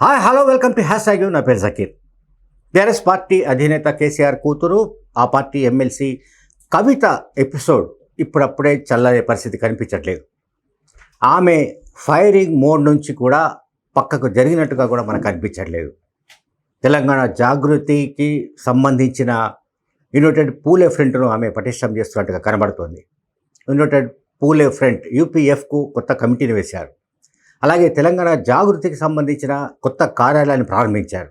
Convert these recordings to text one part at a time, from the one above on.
Hi hello welcome to hashtag నా పేరు Zakir TRS party అధినేత కేసీఆర్ కూతురు ఆ పార్టీ ఎమ్మెల్సీ కవిత ఎపిసోడ్ ఇప్పుడప్పుడే చల్లనే పరిస్థితి కనిపించట్లేదు. ఆమె ఫైరింగ్ మోడ్ నుంచి కూడా పక్కకు జరిగినట్టుగా కూడా మనకు కనిపించట్లేదు. తెలంగాణ జాగృతికి సంబంధించిన యునైటెడ్ పూలే ఫ్రంట్ను ఆమె పటిష్టం చేస్తున్నట్టుగా కనబడుతోంది. యునైటెడ్ పూలే ఫ్రంట్ యూపీఎఫ్కు కొత్త కమిటీని వేశారు. అలాగే తెలంగాణ జాగృతికి సంబంధించిన కొత్త కార్యాలయాన్ని ప్రారంభించారు.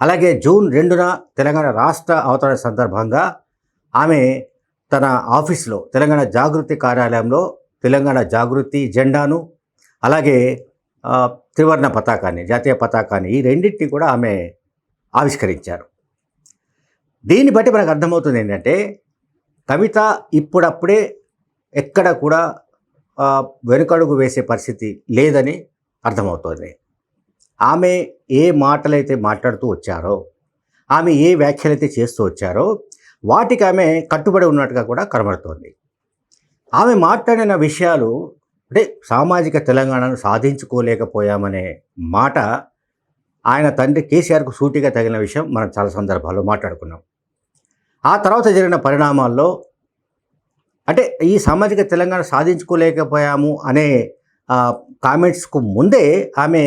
అలాగే జూన్ రెండున తెలంగాణ రాష్ట్ర అవతరణ సందర్భంగా ఆమె తన ఆఫీస్లో తెలంగాణ జాగృతి కార్యాలయంలో తెలంగాణ జాగృతి జెండాను అలాగే త్రివర్ణ పతాకాన్ని జాతీయ పతాకాన్ని ఈ రెండింటిని కూడా ఆమె ఆవిష్కరించారు. దీన్ని బట్టి మనకు అర్థమవుతుంది ఏంటంటే కవిత ఇప్పుడప్పుడే ఎక్కడ కూడా వెనుకడుగు వేసే పరిస్థితి లేదని అర్థమవుతోంది. ఆమె ఏ మాటలైతే మాట్లాడుతూ వచ్చారో ఆమె ఏ వ్యాఖ్యలైతే చేస్తూ వచ్చారో వాటికి ఆమె కట్టుబడి ఉన్నట్టుగా కూడా కనబడుతోంది. ఆమె మాట్లాడిన విషయాలు అంటే సామాజిక తెలంగాణను సాధించుకోలేకపోయామనే మాట ఆయన తండ్రి కేసీఆర్కు సూటిగా తగిన విషయం మనం చాలా సందర్భాల్లో మాట్లాడుకున్నాం. ఆ తర్వాత జరిగిన పరిణామాల్లో అంటే ఈ సామాజిక తెలంగాణ సాధించుకోలేకపోయాము అనే కామెంట్స్కు ముందే ఆమె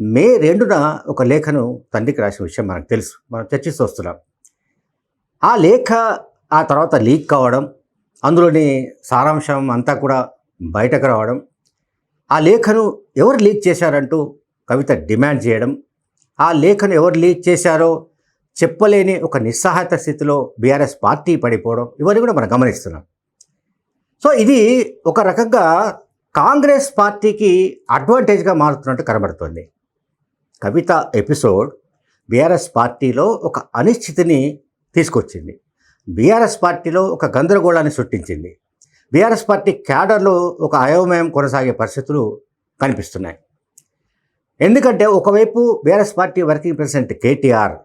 మే రెండున ఒక లేఖను తండ్రికి రాసిన విషయం మనకు తెలుసు. మనం చర్చిస్తూ వస్తున్నాం. ఆ లేఖ ఆ తర్వాత లీక్ కావడం అందులోని సారాంశం అంతా కూడా బయటకు రావడం ఆ లేఖను ఎవరు లీక్ చేశారంటూ కవిత డిమాండ్ చేయడం ఆ లేఖను ఎవరు లీక్ చేశారో చెప్పలేని ఒక నిస్సహాయత స్థితిలో బీఆర్ఎస్ పార్టీ పడిపోవడం ఇవన్నీ కూడా మనం గమనిస్తున్నాం. సో ఇది ఒక రకంగా కాంగ్రెస్ పార్టీకి అడ్వాంటేజ్గా మారుతున్నట్టు కనబడుతోంది. కవిత ఎపిసోడ్ బీఆర్ఎస్ పార్టీలో ఒక అనిశ్చితిని తీసుకొచ్చింది. బీఆర్ఎస్ పార్టీలో ఒక గందరగోళాన్ని సృష్టించింది. బీఆర్ఎస్ పార్టీ క్యాడర్లో ఒక అయోమయం కొనసాగే పరిస్థితులు కనిపిస్తున్నాయి. ఎందుకంటే ఒకవైపు BRS party working president KTR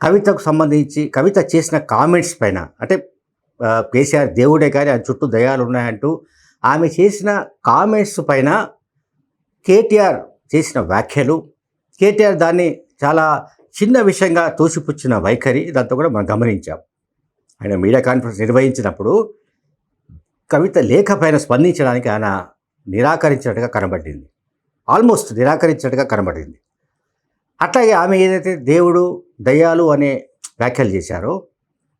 కవితకు సంబంధించి కవిత చేసిన కామెంట్స్ పైన అంటే కేసీఆర్ దేవుడే కానీ ఆ చుట్టూ దయాలు ఉన్నాయంటూ ఆమె చేసిన కామెంట్స్ పైన కేటీఆర్ చేసిన వ్యాఖ్యలు కేటీఆర్ దాన్ని చాలా చిన్న విషయంగా తోసిపుచ్చిన వైఖరి ఇదంతా కూడా మనం గమనించాం. ఆయన మీడియా కాన్ఫరెన్స్ నిర్వహించినప్పుడు కవిత లేఖ పైన స్పందించడానికి ఆయన నిరాకరించినట్టుగా కనబడింది. ఆల్మోస్ట్ నిరాకరించినట్టుగా కనబడింది. అట్లాగే ఆమె ఏదైతే దేవుడు దయ్యాలు అనే వ్యాఖ్యలు చేశారో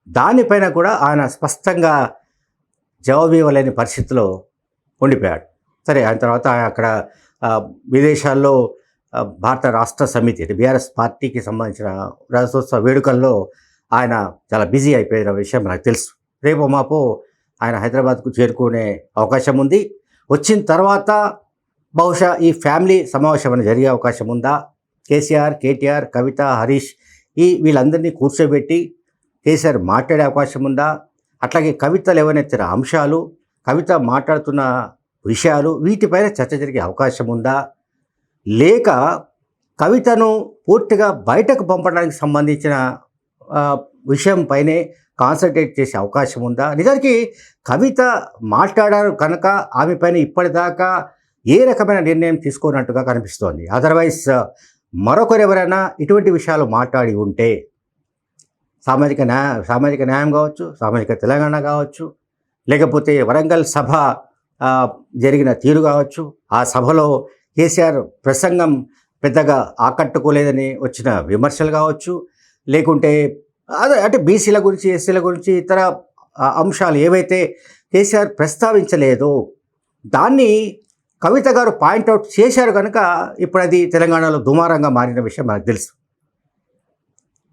దానిపైన కూడా ఆయన స్పష్టంగా జవాబు ఇవ్వలేని పరిస్థితిలో ఉండిపోయాడు. సరే ఆయన తర్వాత ఆయన అక్కడ విదేశాల్లో భారత రాష్ట్ర సమితి అంటే బీఆర్ఎస్ పార్టీకి సంబంధించిన రాజోత్సవ వేడుకల్లో ఆయన చాలా బిజీ అయిపోయిన విషయం నాకు తెలుసు. రేపు మాపో ఆయన హైదరాబాద్కు చేరుకునే అవకాశం ఉంది. వచ్చిన తర్వాత బహుశా ఈ ఫ్యామిలీ సమావేశం అనేది జరిగే అవకాశం ఉందా? కేసీఆర్ కేటీఆర్ కవిత హరీష్ ఈ వీళ్ళందరినీ కూర్చోబెట్టి కేసీఆర్ మాట్లాడే అవకాశం ఉందా? అట్లాగే కవితలు లేవనెత్తిన అంశాలు కవిత మాట్లాడుతున్న విషయాలు వీటిపైన చర్చ జరిగే అవకాశం ఉందా? లేక కవితను పూర్తిగా బయటకు పంపడానికి సంబంధించిన విషయంపైనే కాన్సన్ట్రేట్ చేసే అవకాశం ఉందా? నిజానికి కవిత మాట్లాడారు కనుక ఆమె పైన ఇప్పటిదాకా ఏ రకమైన నిర్ణయం తీసుకోనట్టుగా కనిపిస్తోంది. అదర్వైజ్ మరొకరెవరైనా ఇటువంటి విషయాలు మాట్లాడి ఉంటే సామాజిక న్యాయ సామాజిక న్యాయం కావచ్చు సామాజిక తెలంగాణ కావచ్చు లేకపోతే వరంగల్ సభ జరిగిన తీరు కావచ్చు ఆ సభలో కేసీఆర్ ప్రసంగం పెద్దగా ఆకట్టుకోలేదని వచ్చిన విమర్శలు కావచ్చు లేకుంటే అదే అంటే బీసీల గురించి ఎస్సీల గురించి ఇతర అంశాలు ఏవైతే కేసీఆర్ ప్రస్తావించలేదో దాన్ని కవిత గారు పాయింట్అవుట్ చేశారు కనుక ఇప్పుడు అది తెలంగాణలో దుమారంగా మారిన విషయం మనకు తెలుసు.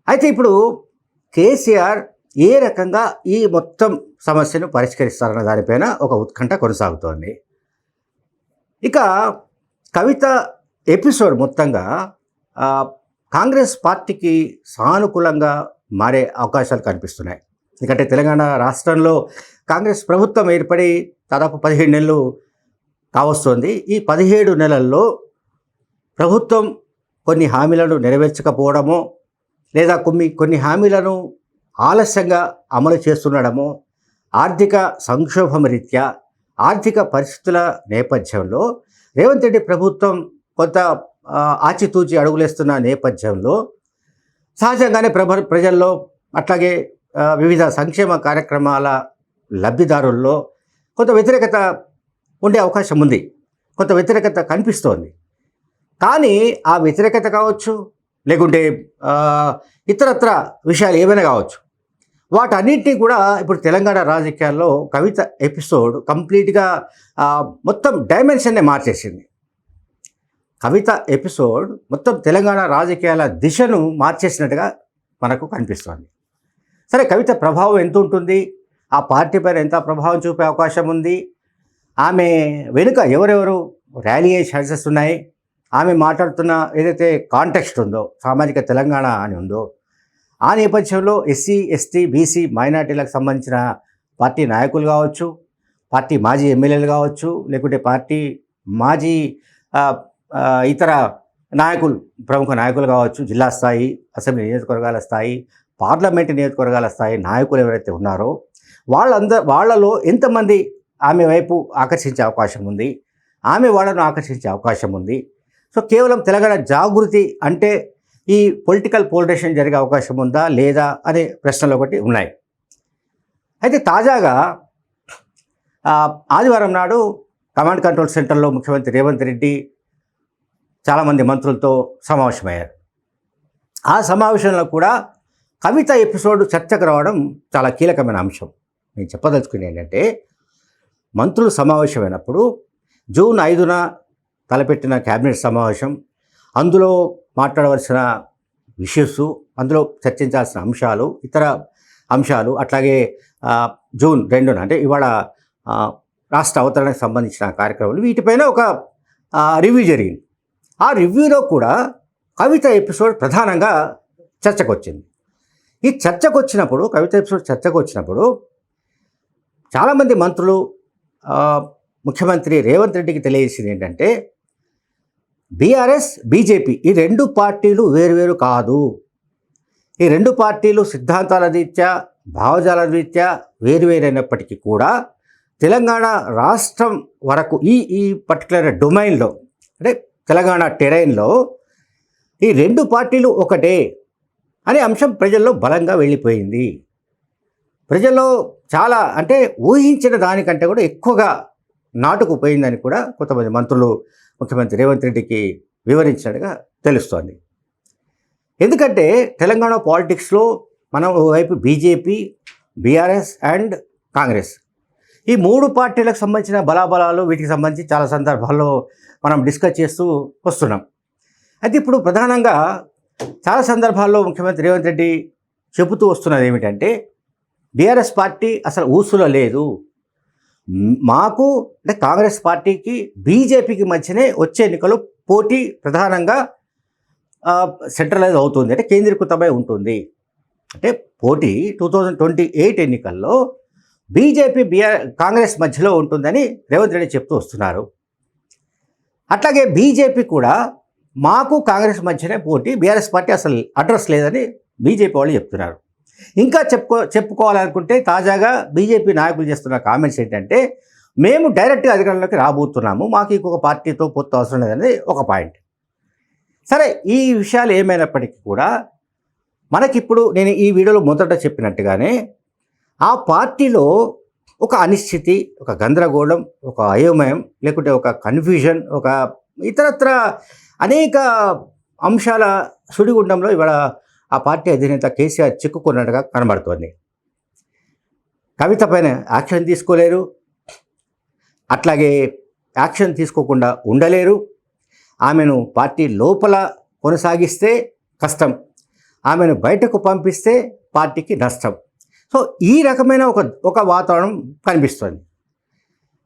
అయితే ఇప్పుడు కేసీఆర్ ఏ రకంగా ఈ మొత్తం సమస్యను పరిష్కరిస్తారన్న దానిపైన ఒక ఉత్కంఠ కొనసాగుతోంది. ఇక కవిత ఎపిసోడ్ మొత్తంగా కాంగ్రెస్ పార్టీకి సానుకూలంగా మారే అవకాశాలు కనిపిస్తున్నాయి. ఎందుకంటే తెలంగాణ రాష్ట్రంలో కాంగ్రెస్ ప్రభుత్వం ఏర్పడి దాదాపు పదిహేడు నెలలు కావస్తోంది. ఈ పదిహేడు నెలల్లో ప్రభుత్వం కొన్ని హామీలను నెరవేర్చకపోవడమో లేదా కొన్ని కొన్ని హామీలను ఆలస్యంగా అమలు చేస్తుండడమో ఆర్థిక సంక్షోభం రీత్యా ఆర్థిక పరిస్థితుల నేపథ్యంలో రేవంత్ రెడ్డి ప్రభుత్వం కొంత ఆచితూచి అడుగులేస్తున్న నేపథ్యంలో సహజంగానే ప్రభ ప్రజల్లో అట్లాగే వివిధ సంక్షేమ కార్యక్రమాల లబ్ధిదారుల్లో కొంత వ్యతిరేకత ఉండే అవకాశం ఉంది. కొంత వ్యతిరేకత కనిపిస్తోంది. కానీ ఆ వ్యతిరేకత కావచ్చు లేకుంటే ఇతరత్ర విషయాలు ఏమైనా కావచ్చు. వాటన్నిటినీ కూడా ఇప్పుడు తెలంగాణ రాజకీయాల్లో కవిత ఎపిసోడ్ కంప్లీట్గా మొత్తం డైమెన్షన్నే మార్చేసింది. కవిత ఎపిసోడ్ మొత్తం తెలంగాణ రాజకీయాల దిశను మార్చేసినట్టుగా మనకు కనిపిస్తోంది. సరే కవిత ప్రభావం ఎంత ఉంటుంది? ఆ పార్టీ పైన ఎంత ప్రభావం చూపే అవకాశం ఉంది? ఆమె వెనుక ఎవరెవరు ర్యాలీ అయ్యే ఛాన్సెస్ ఉన్నాయి? ఆమె మాట్లాడుతున్న ఏదైతే కాంటెక్స్ట్ ఉందో సామాజిక తెలంగాణ అని ఉందో ఆ నేపథ్యంలో ఎస్సీ ఎస్టీ బీసీ మైనార్టీలకు సంబంధించిన పార్టీ నాయకులు కావచ్చు పార్టీ మాజీ ఎమ్మెల్యేలు కావచ్చు లేకుంటే పార్టీ మాజీ ఇతర నాయకులు ప్రముఖ నాయకులు కావచ్చు జిల్లా స్థాయి అసెంబ్లీ నియోజకవర్గాల స్థాయి పార్లమెంటు నియోజకవర్గాల స్థాయి నాయకులు ఎవరైతే ఉన్నారో వాళ్ళందరూ వాళ్ళలో ఎంతమంది ఆమె వైపు ఆకర్షించే అవకాశం ఉంది ఆమె వాళ్ళను ఆకర్షించే అవకాశం ఉంది సో కేవలం తెలంగాణ జాగృతి అంటే ఈ పొలిటికల్ పోలరైజేషన్ జరిగే అవకాశం ఉందా లేదా అనే ప్రశ్నలు ఒకటి ఉన్నాయి. అయితే తాజాగా ఆదివారం నాడు కమాండ్ కంట్రోల్ సెంటర్లో ముఖ్యమంత్రి రేవంత్ రెడ్డి చాలామంది మంత్రులతో సమావేశమయ్యారు. ఆ సమావేశంలో కూడా కవిత ఎపిసోడ్ చర్చకు రావడం చాలా కీలకమైన అంశం. నేను చెప్పదలుచుకునేది ఏంటంటే మంత్రులు సమావేశమైనప్పుడు జూన్ ఐదున తలపెట్టిన కేబినెట్ సమావేశం. అందులో మాట్లాడవలసిన ఇష్యూస్ అందులో చర్చించాల్సిన అంశాలు ఇతర అంశాలు అట్లాగే జూన్ రెండున అంటే ఇవాళ రాష్ట్ర అవతరణకు సంబంధించిన కార్యక్రమాలు వీటిపైన ఒక రివ్యూ జరిగింది. ఆ రివ్యూలో కూడా కవిత ఎపిసోడ్ ప్రధానంగా చర్చకు వచ్చింది ఈ చర్చకు వచ్చినప్పుడు కవిత ఎపిసోడ్ చర్చకు వచ్చినప్పుడు చాలామంది మంత్రులు ముఖ్యమంత్రి రేవంత్ రెడ్డికి తెలియజేసింది ఏంటంటే బీఆర్ఎస్ బీజేపీ ఈ రెండు పార్టీలు వేరువేరు కాదు. ఈ రెండు పార్టీలు సిద్ధాంతాల రీత్యా భావజాల రీత్యా వేరువేరైనప్పటికీ కూడా తెలంగాణ రాష్ట్రం వరకు ఈ ఈ పర్టికులర్ డొమైన్లో అంటే తెలంగాణ టెరైన్లో ఈ రెండు పార్టీలు ఒకటే అనే అంశం ప్రజల్లో బలంగా వెళ్ళిపోయింది. ప్రజల్లో చాలా అంటే ఊహించిన దానికంటే కూడా ఎక్కువగా నాటుకుపోయిందని కూడా కొంతమంది మంత్రులు ముఖ్యమంత్రి రేవంత్ రెడ్డికి వివరించినట్టుగా తెలుస్తోంది. ఎందుకంటే తెలంగాణ పాలిటిక్స్లో మనం ఒకవైపు బీజేపీ బీఆర్ఎస్ అండ్ కాంగ్రెస్. ఈ మూడు పార్టీలకు సంబంధించిన బలాబలాలు వీటికి సంబంధించి చాలా సందర్భాల్లో మనం డిస్కస్ చేస్తూ వస్తున్నాం. అయితే ఇప్పుడు ప్రధానంగా చాలా సందర్భాల్లో ముఖ్యమంత్రి రేవంత్ రెడ్డి చెబుతూ వస్తున్నది ఏమిటంటే బీఆర్ఎస్ పార్టీ అసలు ఊసులో లేదు. మాకు అంటే కాంగ్రెస్ పార్టీకి బీజేపీకి మధ్యనే వచ్చే ఎన్నికలు పోటీ ప్రధానంగా సెంట్రలైజ్ అవుతుంది. అంటే కేంద్రీకృతమై ఉంటుంది. అంటే పోటీ టూ థౌజండ్ ట్వంటీ ఎయిట్ ఎన్నికల్లో బీజేపీ బీఆర్ కాంగ్రెస్ మధ్యలో ఉంటుందని రేవంత్ రెడ్డి చెప్తూ వస్తున్నారు. అట్లాగే బీజేపీ కూడా మాకు కాంగ్రెస్ మధ్యనే పోటీ బీఆర్ఎస్ పార్టీ అసలు అడ్రస్ లేదని బీజేపీ వాళ్ళు చెప్తున్నారు. ఇంకా చెప్పుకో చెప్పుకోవాలనుకుంటే తాజాగా బీజేపీ నాయకులు చేస్తున్న కామెంట్స్ ఏంటంటే మేము డైరెక్ట్గా అధికారంలోకి రాబోతున్నాము మాకు ఇంకొక పార్టీతో పొత్తు అవసరం లేదనేది ఒక పాయింట్. సరే ఈ విషయాలు ఏమైనప్పటికీ కూడా మనకిప్పుడు నేను ఈ వీడియోలో మొదట చెప్పినట్టుగానే ఆ పార్టీలో ఒక అనిశ్చితి ఒక గందరగోళం ఒక అయోమయం లేకుంటే ఒక కన్ఫ్యూజన్ ఒక ఇతరత్ర అనేక అంశాల సుడిగుండంలో ఇవాళ ఆ పార్టీ అధినేత కేసీఆర్ చిక్కుకున్నట్టుగా కనబడుతోంది. కవిత పైన యాక్షన్ తీసుకోలేరు. అట్లాగే యాక్షన్ తీసుకోకుండా ఉండలేరు. ఆమెను పార్టీ లోపల కొనసాగిస్తే కష్టం. ఆమెను బయటకు పంపిస్తే పార్టీకి నష్టం. సో ఈ రకమైన ఒక ఒక వాతావరణం కనిపిస్తుంది.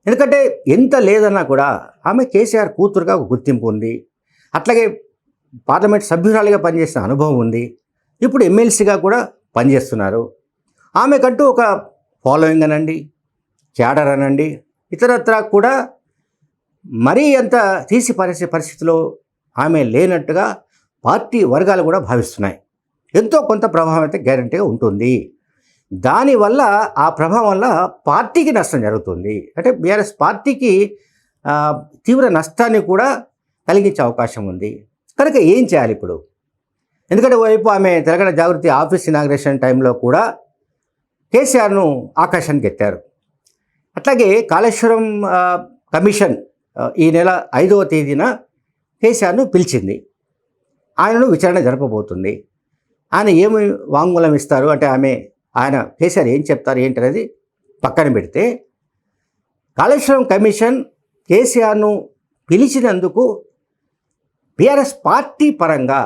ఎందుకంటే ఎంత లేదన్నా కూడా ఆమె కేసీఆర్ కూతురుగా ఒక గుర్తింపు ఉంది. అట్లాగే పార్లమెంట్ సభ్యురాలిగా పనిచేసిన అనుభవం ఉంది. ఇప్పుడు ఎమ్మెల్సీగా కూడా పనిచేస్తున్నారు. ఆమెకంటూ ఒక ఫాలోయింగ్ అనండి క్యాడర్ అనండి ఇతరత్రా కూడా మరీ అంత తీసి పరిస్థితి పరిస్థితిలో ఆమె లేనట్టుగా పార్టీ వర్గాలు కూడా భావిస్తున్నాయి. ఎంతో కొంత ప్రభావం అయితే గ్యారంటీగా ఉంటుంది. దానివల్ల ఆ ప్రభావం వల్ల పార్టీకి నష్టం జరుగుతుంది. అంటే బీఆర్ఎస్ పార్టీకి తీవ్ర నష్టాన్ని కూడా కలిగించే అవకాశం ఉంది. కనుక ఏం చేయాలి ఇప్పుడు? ఎందుకంటే వైపు ఆమె తెలంగాణ జాగృతి ఆఫీస్ ఇనాగ్రేషన్ టైంలో కూడా కేసీఆర్ను ఆకాశానికి ఎత్తారు. అట్లాగే కాళేశ్వరం కమిషన్ ఈ నెల ఐదవ తేదీన కేసీఆర్ను పిలిచింది. ఆయనను విచారణ జరపబోతుంది. ఆయన ఏమి వాంగ్మూలం ఇస్తారు? అంటే ఆమె ఆయన కేసీఆర్ ఏం చెప్తారు ఏంటనేది పక్కన పెడితే కాళేశ్వరం కమిషన్ కేసీఆర్ను పిలిచినందుకు బీఆర్ఎస్ పార్టీ పరంగా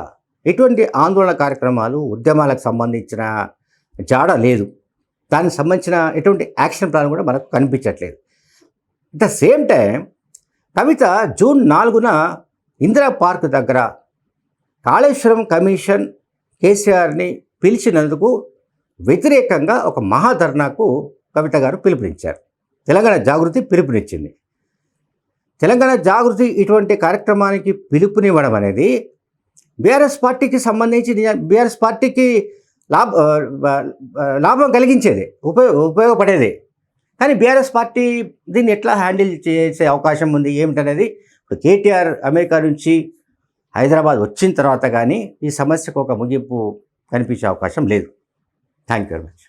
ఎటువంటి ఆందోళన కార్యక్రమాలు ఉద్యమాలకు సంబంధించిన జాడ లేదు. దానికి సంబంధించిన ఎటువంటి యాక్షన్ ప్లాన్ కూడా మనకు కనిపించట్లేదు. At the same time Kavitha June నాలుగున ఇందిరా పార్క్ దగ్గర కాళేశ్వరం కమిషన్ కేసీఆర్ని పిలిచినందుకు వ్యతిరేకంగా ఒక మహాధర్నాకు కవిత గారు పిలుపునిచ్చారు. తెలంగాణ జాగృతి పిలుపునిచ్చింది. తెలంగాణ జాగృతి ఇటువంటి కార్యక్రమానికి పిలుపునివ్వడం అనేది బీఆర్ఎస్ పార్టీకి సంబంధించి బీఆర్ఎస్ పార్టీకి లాభ లాభం కలిగించేది ఉపయోగ ఉపయోగపడేది. కానీ బీఆర్ఎస్ పార్టీ దీన్ని ఎట్లా హ్యాండిల్ చేసే అవకాశం ఉంది ఏమిటనేది ఇప్పుడు కేటీఆర్ అమెరికా నుంచి హైదరాబాద్ వచ్చిన తర్వాత కానీ ఈ సమస్యకు ఒక ముగింపు కనిపించే అవకాశం లేదు. Thank you very much.